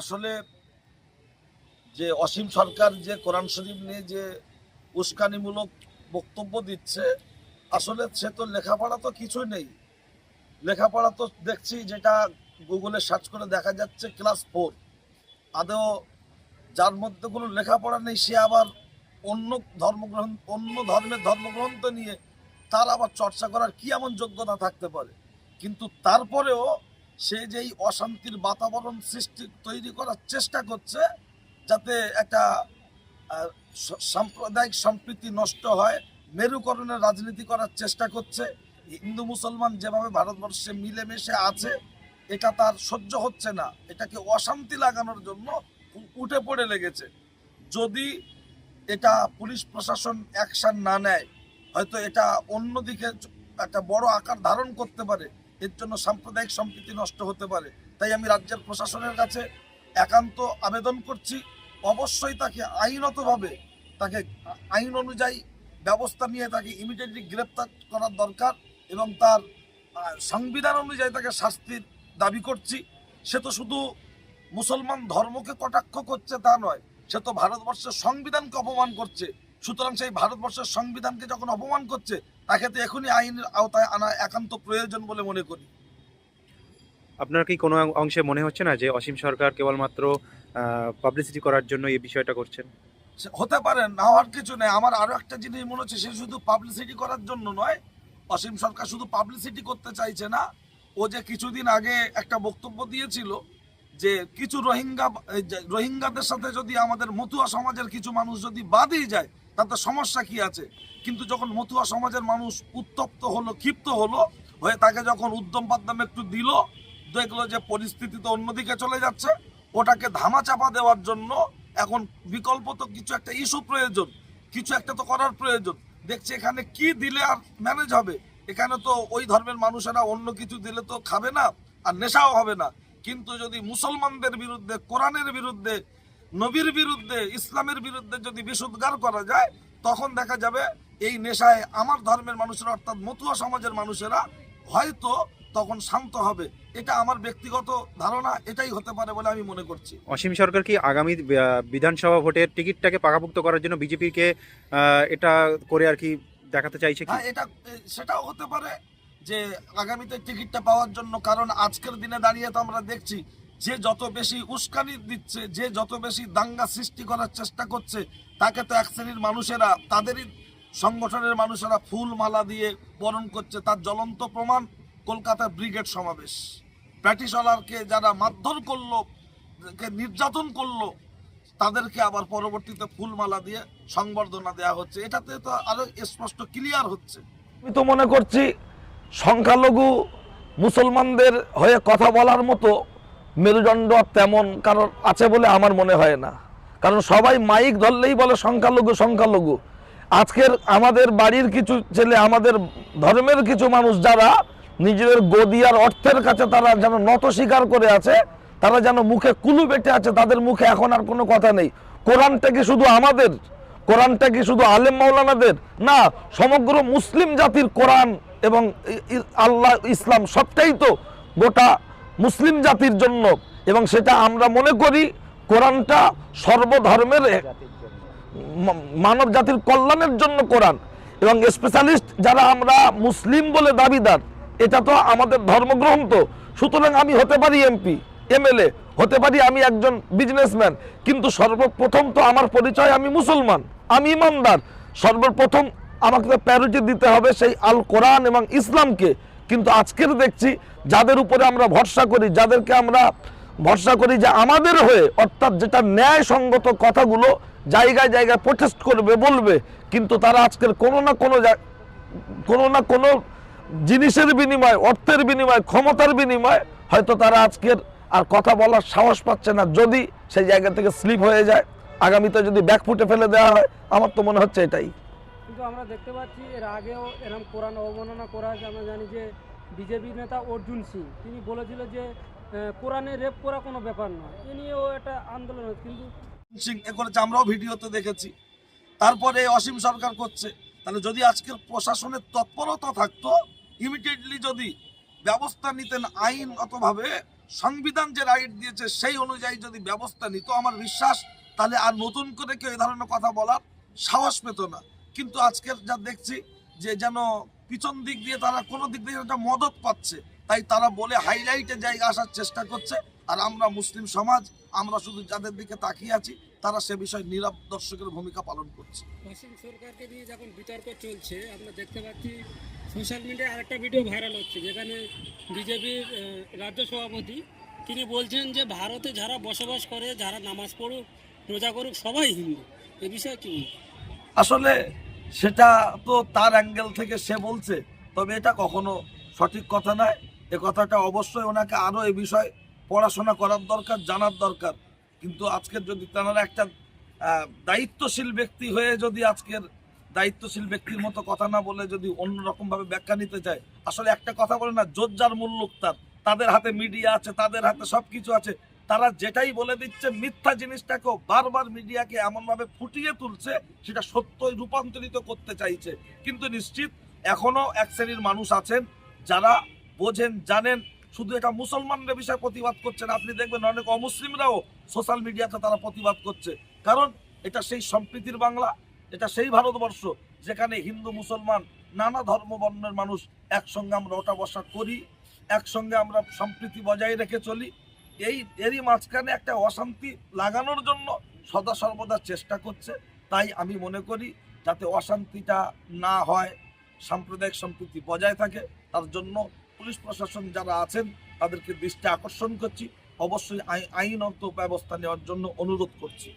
আসলে যে অসীম সরকার যে কোরআন শরীফ নিয়ে যে উস্কানিমূলক বক্তব্য দিচ্ছে, আসলে সে তো লেখাপড়া তো কিছুই নেই। লেখাপড়া তো দেখছি যেটা গুগলে সার্চ করে দেখা যাচ্ছে ক্লাস ফোর আদৌ যার মধ্যে কোনো লেখাপড়া নেই, সে আবার অন্য ধর্মগ্রহণ, অন্য ধর্মের ধর্মগ্রন্থ নিয়ে তার আবার চর্চা করার কি এমন যোগ্যতা থাকতে পারে? কিন্তু তারপরেও সে যেই অশান্তির বাতাবরণ সৃষ্টি তৈরি করার চেষ্টা করছে, যাতে একটা সাম্প্রদায়িক সম্প্রীতি নষ্ট হয়, মেরুকরণের রাজনীতি করার চেষ্টা করছে। হিন্দু মুসলমান যেভাবে ভারতবর্ষে মিলেমিশে আছে, এটা তার সহ্য হচ্ছে না। এটাকে অশান্তি লাগানোর জন্য উঠে পড়ে লেগেছে। যদি এটা পুলিশ প্রশাসন অ্যাকশন না নেয়, হয়তো এটা অন্যদিকে একটা বড় আকার ধারণ করতে পারে। এর জন্য সাম্প্রদায়িক সম্প্রীতি নষ্ট হতে পারে। তাই আমি রাজ্যের প্রশাসনের কাছে একান্ত আবেদন করছি, অবশ্যই তাকে আইনতভাবে, তাকে আইন অনুযায়ী ব্যবস্থা নিয়ে তাকে ইমিডিয়েটলি গ্রেপ্তার করার দরকার এবং তার সংবিধান অনুযায়ী তাকে শাস্তির দাবি করছি। সে তো শুধু মুসলমান ধর্মকে কটাক্ষ করছে তা নয়, সে তো ভারতবর্ষের সংবিধানকে অপমান করছে। সুতরাং সেই ভারতবর্ষের সংবিধানকে যখন অপমান করছে তাকে তো এখনই আইনের আওতায় আনা একান্ত প্রয়োজন বলে মনে করি। আপনার কি কোনো অংশে মনে হচ্ছে না যে অসীম সরকার কেবলমাত্র পাবলিসিটি করার জন্য এই বিষয়টা করছেন? হতে পারে না হওয়ার কিছু নেই। আমার আরও একটা জিনিস মনে হচ্ছে সে শুধু পাবলিসিটি করার জন্য নয় অসীম সরকার শুধু পাবলিসিটি করতে চাইছে না। ও যে কিছুদিন আগে একটা বক্তব্য দিয়েছিল যে কিছু রোহিঙ্গা রোহিঙ্গাদের সাথে যদি আমাদের মতুয়া সমাজের কিছু মানুষ যদি বাদই যায় তাতে সমস্যা কি আছে? কিন্তু যখন মতুয়া সমাজের মানুষ উত্তপ্ত হলো, ক্ষিপ্ত হলো, হয়ে তাকে যখন উদ্যম পাদ্যম একটু দিল, দেখল যে পরিস্থিতি তো অন্যদিকে চলে যাচ্ছে, ওটাকে ধামাচাপা দেওয়ার জন্য এখন বিকল্প তো কিছু একটা ইস্যু প্রয়োজন, কিছু একটা তো করার প্রয়োজন। দেখছি এখানে কি দিলে আর ম্যানেজ হবে? এখানে তো ওই ধর্মের মানুষেরা অন্য কিছু দিলে তো খাবে না, আর নেশাও হবে না। কিন্তু যদি মুসলমানদের বিরুদ্ধে, কোরআনের বিরুদ্ধে নবীর বিরুদ্ধে ইসলামের বিরুদ্ধে যদি বিশুদ্ধার করা যায় তখন দেখা যাবে এই নেশায় আমার ধর্মের মানুষেরা অর্থাৎ মতুয়া সমাজের মানুষেরা হয়তো তখন শান্ত হবে। এটা আমার ব্যক্তিগত ধারণা এটাই হতে পারে বলে আমি মনে করছি। অসীম সরকার কি আগামী বিধানসভা ভোটের টিকিটটাকে পাকাপুক্ত করার জন্য বিজেপিকে এটা করে আর কি দেখাতে চাইছে হ্যাঁ এটা সেটাও হতে পারে যে আগামীতে টিকিটটা পাওয়ার জন্য কারণ আজকের দিনে দাঁড়িয়ে তো আমরা দেখছি যে যত বেশি উস্কানি দিচ্ছে, যে যত বেশি দাঙ্গা সৃষ্টি করার চেষ্টা করছে, তাকে তো এক শ্রেণির মানুষেরা, তাদেরই সংগঠনের মানুষেরা ফুল মালা দিয়ে বরণ করছে। তার জ্বলন্ত প্রমাণ কলকাতা ব্রিগেড সমাবেশ। ব্রিটিশওয়ালারকে যারা মারধর করল নির্যাতন করল, তাদেরকে আবার পরবর্তীতে ফুলমালা দিয়ে সংবর্ধনা দেওয়া হচ্ছে। এটাতে তো আরও স্পষ্ট ক্লিয়ার হচ্ছে। আমি তো মনে করছি, সংখ্যালঘু মুসলমানদের হয়ে কথা বলার মতো মেরুদণ্ড তেমন কারণ আছে বলে আমার মনে হয় না। কারণ সবাই মাইক ধরলেই বলে সংখ্যালঘু সংখ্যালঘু। আজকের আমাদের বাড়ির কিছু ছেলে, আমাদের ধর্মের কিছু মানুষ যারা নিজেদের আর অর্থের কাছে তারা যেন নত স্বীকার করে আছে, তারা যেন মুখে কুলু বেটে আছে, তাদের মুখে এখন আর কোনো কথা নেই। কোরআনটা কি শুধু আমাদের? কোরআনটা কি শুধু আলেম মাওলানাদের? না, সমগ্র মুসলিম জাতির কোরআন এবং আল্লাহ, ইসলাম সবটাই তো গোটা মুসলিম জাতির জন্য এবং সেটা আমরা মনে করি কোরআনটা সর্বধর্মের মানব জাতির কল্যাণের জন্য কোরআন। এবং স্পেশালিস্ট যারা আমরা মুসলিম বলে দাবিদার, এটা তো আমাদের ধর্মগ্রন্থ। সুতরাং আমি হতে পারি এমপি এমএলএ হতে পারি আমি একজন বিজনেসম্যান কিন্তু সর্বপ্রথম তো আমার পরিচয় আমি মুসলমান, আমি ইমানদার। সর্বপ্রথম আমাকে প্যারিটি দিতে হবে সেই আল কোরআন এবং ইসলামকে। কিন্তু আজকের দেখছি যাদের উপরে আমরা ভরসা করি, যাদেরকে আমরা ভরসা করি যে আমাদের হয়ে, অর্থাৎ যেটা ন্যায়সঙ্গত কথাগুলো জায়গায় জায়গায় প্রোটেস্ট করবে, বলবে, কিন্তু তারা আজকের কোনো না কোনো কোনো না কোনো জিনিসের বিনিময়, অর্থের বিনিময়, ক্ষমতার বিনিময়, হয়তো তারা আজকের আর কথা বলার সাহস পাচ্ছে না। যদি সেই জায়গা থেকে স্লিপ হয়ে যায়, আগামীতে যদি ব্যাকফুটে ফেলে দেওয়া হয়, আমার তো মনে হচ্ছে এটাই। কিন্তু আমরা দেখতে পাচ্ছি এর আগেও এরকম কোরআন অবমাননা করা হয়েছে আমরা জানি যে বিজেপি নেতা অর্জুন সিং, তিনি বলেছিল যে কোরআনে রেপ করা কোনো ব্যাপার নয়। এ নিয়েও একটা আন্দোলন কিন্তু সিং এ করেছে আমরাও ভিডিওতে দেখেছি। তারপরে অসীম সরকার করছে। তাহলে যদি আজকের প্রশাসনের তৎপরতা থাকতো ইমিডিয়েটলি যদি ব্যবস্থা নিতেন আইনগতভাবে সংবিধান যে রাইট দিয়েছে সেই অনুযায়ী যদি ব্যবস্থা নিত, আমার বিশ্বাস, তাহলে আর নতুন করে কেউ এই ধরনের কথা বলার সাহস পেত না। কিন্তু আজকের যা দেখছি যে যেন পিছন দিক দিয়ে তারা কোনো দিক দিয়ে একটা মদত পাচ্ছে তাই তারা বলে হাইলাইটে জায়গা আসার চেষ্টা করছে। আর আমরা মুসলিম সমাজ আমরা শুধু যাদের দিকে তাকিয়ে আছি তারা সে বিষয়ে নীরব দর্শকের ভূমিকা পালন করছে। অসীম সরকারকে নিয়ে যখন বিতর্ক চলছে আমরা দেখতে পাচ্ছি সোশ্যাল মিডিয়ায় আরেকটা ভিডিও ভাইরাল হচ্ছে যেখানে বিজেপির রাজ্য সভাপতি তিনি বলছেন যে ভারতে যারা বসবাস করে যারা নামাজ পড়ুক রোজা করুক সবাই হিন্দু। এ বিষয়ে কি আসলে সেটা তো তার অ্যাঙ্গেল থেকে সে বলছে। তবে এটা কখনো সঠিক কথা নয়। এ কথাটা অবশ্যই ওনাকে আরও এ বিষয়ে পড়াশোনা করার দরকার, জানার দরকার। কিন্তু আজকের যদি তেনারা একটা দায়িত্বশীল ব্যক্তি হয়ে যদি আজকের দায়িত্বশীল ব্যক্তির মতো কথা না বলে যদি অন্যরকম ভাবে ব্যাখ্যা নিতে চায়, আসলে একটা কথা বলে না যোজ্জার মূল্যক তার। তাদের হাতে মিডিয়া আছে, তাদের হাতে সবকিছু আছে। তারা যেটাই বলে দিচ্ছে, মিথ্যা জিনিসটাকেও বারবার মিডিয়াকে এমনভাবে ফুটিয়ে তুলছে, সেটা সত্যই রূপান্তরিত করতে চাইছে। কিন্তু নিশ্চিত এখনও এক শ্রেণির মানুষ আছেন, যারা বোঝেন, জানেন, শুধু এটা মুসলমানদের বিষয়ে প্রতিবাদ করছেন। আপনি দেখবেন অনেক অমুসলিমরাও সোশ্যাল মিডিয়াতে তারা প্রতিবাদ করছে। কারণ এটা সেই সম্প্রীতির বাংলা, এটা সেই ভারতবর্ষ, যেখানে হিন্দু, মুসলমান, নানা ধর্ম বর্ণের মানুষ একসঙ্গে আমরা ওঠা বসা করি, একসঙ্গে আমরা সম্প্রীতি বজায় রেখে চলি। এই এরই মাঝখানে একটা অশান্তি লাগানোর জন্য সদা সর্বদা চেষ্টা করছে। তাই আমি মনে করি যাতে অশান্তিটা না হয়, সাম্প্রদায়িক সম্প্রীতি বজায় থাকে, তার জন্য পুলিশ প্রশাসন যারা আছেন, তাদেরকে দৃষ্টি আকর্ষণ করছি। অবশ্যই আই- আইনত ব্যবস্থা নেওয়ার জন্য অনুরোধ করছি।